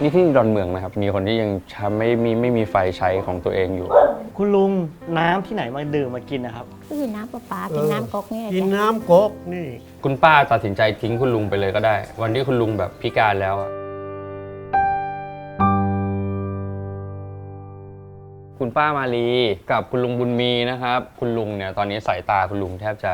นี่ที่ดอนเมืองนะครับ มีคนที่ยังใช้ไม่มีไม่มีไฟใช้ของตัวเองอยู่ คุณลุงน้ำที่ไหนมาดื่มมากินนะครับ ก็คือน้ำประปากินน้ำก๊อกเนี่ยกินจ้ะน้ำก๊กนี่ คุณป้าตัดสินใจทิ้งคุณลุงไปเลยก็ได้ วันที่คุณลุงแบบพิการแล้วอะคุณป้ามาลีกับคุณลุงบุญมีนะครับ คุณลุงเนี่ยตอนนี้สายตาคุณลุงแทบจะ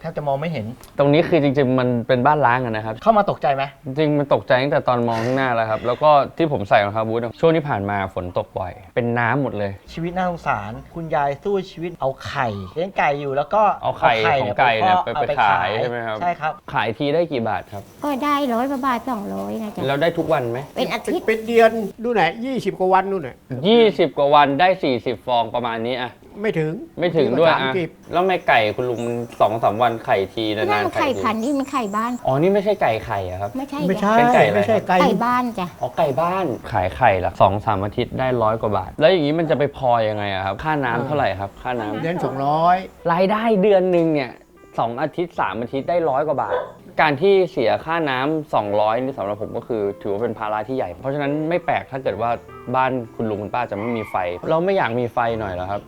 แทบจะมองไม่เห็น ตรงนี้คือจริง ๆ มันเป็นบ้านล้างอะนะครับ เข้ามาตกใจไหมจริงๆมันตกใจตั้งแต่ตอนมองข้างหน้าแล้วครับ แล้วก็ที่ผมใส่รองเท้าบูทอะช่วงที่ผ่านมาฝนตกบ่อย เป็นน้ำหมดเลย ชีวิตน่าสงสาร คุณยายสู้ชีวิตเอาไข่เลี้ยงไก่อยู่แล้วก็เอาไข่ของไก่เนี่ยไปอาไปขายใช่ไหมครับ ใช่ครับ ขายทีได้กี่บาทครับ ก็ได้ร้อยกว่าบาทสองร้อยนะจ๊ะ แล้วได้ทุกวันไหมเป็นอาทิตย์ เป็นเดือนดูไหนยี่สิบกว่าวันนู่นน่ะ 20 กว่าวันได้ 40 ฟองประมาณนี้อะ ไม่ถึงไม่ถึงด้วยสามอะสิบแล้วไม่ไก่คุณลุงมันสองสามวันไข่ทีก็นั่นานนๆไข่ไข่ทีพันธุ์นี่มันไข่บ้าน อ๋อนี่ไม่ใช่ไก่ไข่อะครับ ไม่ใช่ไม่จ้ะใช่เป็นไก่อะไร ไม่ใช่ไก่ไก่บ้านจ้ะอ๋อไก่บ้านขายไข่ละสองสามอาทิตย์ได้ร้อยกว่าบาท แล้วอย่างนี้มันจะไปพอยังไงอะครับ ค่าน้ำเท่าไหร่ครับ ค่าน้ำเดือนสองร้อยรายได้เดือนหนึ่งเนี่ยสองอาทิตย์สามอาทิตย์ได้ร้อยกว่าบาท การที่เสียค่าน้ำ200นี่สำหรับผมก็คือถือว่าเป็นภาระที่ใหญ่ เพราะฉะนั้นไม่แปลกถ้าเกิดว่าบ้านคุณลุงคุณป้าจะไม่มีไฟ เราไม่อยากมีไฟหน่อยเหรอครับ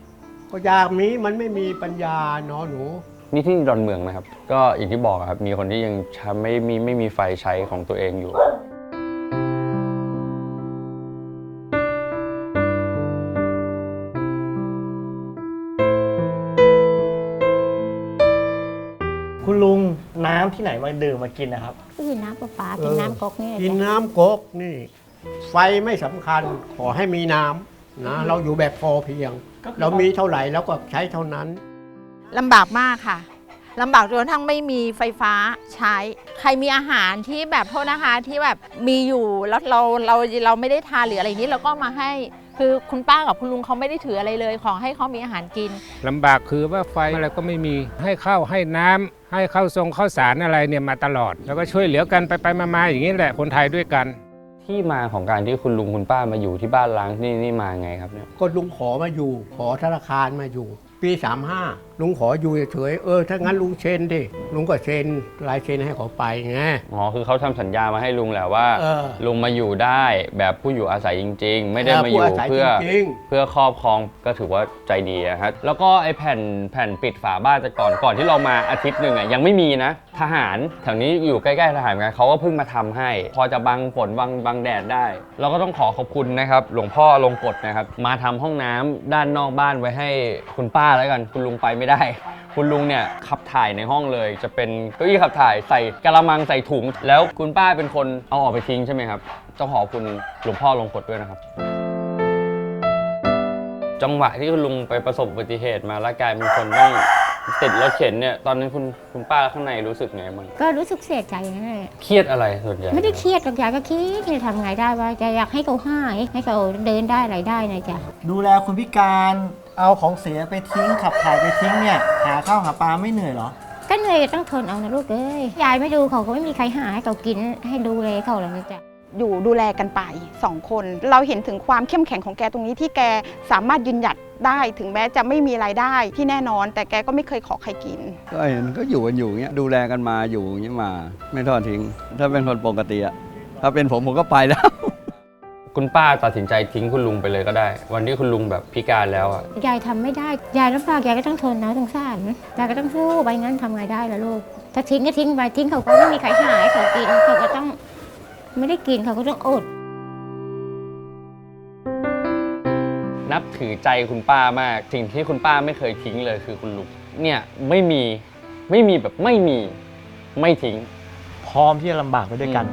ก็อยากมีมันไม่มีปัญญาเนาะหนู นี่ที่ดอนเมืองนะครับ ก็อย่างที่บอกอะครับ มีคนที่ยังใช้ไม่มีไม่มีไฟใช้ของตัวเองอยู่ คุณลุงน้ำที่ไหนมาดื่มมากินนะครับก็คือน้ำประปากินน้ำก๊อกเนี่ยกินจ้ะน้ำก๊กนี่ ไฟไม่สำคัญขอให้มีน้ำ นะเราอยู่แบบพอเพียงก็คือเรามีเท่าไหร่เราก็ใช้เท่านั้นลำบากมากค่ะลำบากจนกระทั่งไม่มีไฟฟ้าใช้ ใครมีอาหารที่แบบโทษนะคะที่แบบมีอยู่แล้วเราเราเราไม่ได้ทานหรืออะไรนี้เราก็มาให้คือคุณป้ากับคุณลุงเขาไม่ได้ถืออะไรเลย ขอให้เขามีอาหารกินลำบากคือว่าไฟอะไรก็ไม่มีให้ข้าวให้น้ำให้ข้าวทรงข้าวสารอะไรเนี่ยมาตลอด แล้วก็ช่วยเหลือกันไปไปๆมาๆอย่างนี้แหละคนไทยด้วยกัน ที่มาของการที่คุณลุงคุณป้ามาอยู่ที่บ้านล้างนี่นี่มาไงครับเนี่ย ก็ลุงขอมาอยู่ ขอธนาคารมาอยู่ ปี 35 ลุงขออยู่เฉยๆเออถ้างั้นลุงเซ็นดิลุงก็เซ็นลายเซ็นให้เขาไปไง อ๋อคือเขาทำสัญญามาให้ลุงแหละว่า เออลุงมาอยู่ได้แบบผู้อยู่อาศัยจริง ๆ ไม่ได้มาอยู่ผู้อาศัยเพื่อจริงเพื่อครอบครองก็ถือว่าใจดีอะครับแล้วก็ไอ้แผ่นแผ่นปิดฝาบ้านแต่ก่อนก่อนที่เรามาอาทิตย์หนึ่งอะยังไม่มีนะ ทหารแถวนี้อยู่ใกล้ๆทหารกันเขาก็เพิ่งมาทำให้ พอจะบังฝนบังบังแดดได้ เราก็ต้องขอขอบคุณนะครับหลวงพ่อลงกฎนะครับมาทำห้องน้ำด้านนอกบ้านไว้ให้คุณป้าแล้วกันคุณลุงไปไม่ได้คุณลุงเนี่ยขับถ่ายในห้องเลย จะเป็นเก้าอี้ขับถ่ายใส่กระมังใส่ถุง แล้วคุณป้าเป็นคนเอาออกไปทิ้งใช่ไหมครับต้องขอบคุณหลวงพ่อลงกฎด้วยนะครับ จังหวะที่คุณลุงไปประสบอุบัติเหตุมาแล้วกลายเป็นคนต้องติดรถเข็นเนี่ยตอนนั้นคุณคุณป้าข้างในรู้สึกไงบ้างก็รู้สึกเสียใจนั่นแหละเครียดอะไรส่วนใหญ่ไม่ได้เครียดหรอกยายก็คิดจะทำไงได้ว่าจะอยากให้เขาหายให้เขาเดินได้อะไรได้นะจ๊ะดูแลคนพิการ เอาของเสียไปทิ้งขับถ่ายไปทิ้งเนี่ย หาข้าวหาปลาไม่เหนื่อยเหรอ ก็เหนื่อยต้องทนเอานะลูกเอ้ยยายไม่ดูเขาก็ไม่มีใครหาให้เขากินให้ดูแลเขาแล้วนะจ๊ะอยู่ดูแลกันไปสองคน เราเห็นถึงความเข้มแข็งของแกตรงนี้ที่แกสามารถยืนหยัดได้ ถึงแม้จะไม่มีรายได้ที่แน่นอน แต่แกก็ไม่เคยขอใครกิน ก็เห็นก็อยู่กันอยู่อย่างเงี้ยดูแลกันมาอยู่อย่างเงี้ยมา ไม่ทอดทิ้ง ถ้าเป็นคนปกติอะถ้าเป็นผมผมก็ไปแล้ว คุณป้าตัดสินใจทิ้งคุณลุงไปเลยก็ได้ วันที่คุณลุงแบบพิการแล้วอะยายทำไม่ได้ ยายลำบากยายก็ต้องทนนะสงสารยายก็ต้องสู้ไปงั้นทำไงได้ล่ะลูก ถ้าทิ้งก็ทิ้งไปทิ้งเขาก็ไม่มีใครหาให้เขากินเขาก็ต้องไม่ได้กินเขาก็ต้องอด นับถือใจคุณป้ามาก สิ่งที่คุณป้าไม่เคยทิ้งเลยคือคุณลุง เนี่ยไม่มีไม่มีแบบไม่มีไม่ทิ้ง พร้อมที่จะลำบากไปด้วยกัน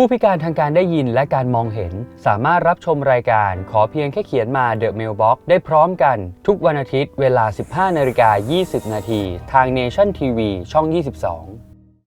ผู้พิการทางการได้ยินและการมองเห็น สามารถรับชมรายการขอเพียงแค่เขียนมา The Mailbox ได้พร้อมกัน ทุกวันอาทิตย์เวลา 15นาฬิกา20นาทีทาง Nation TV ช่อง 22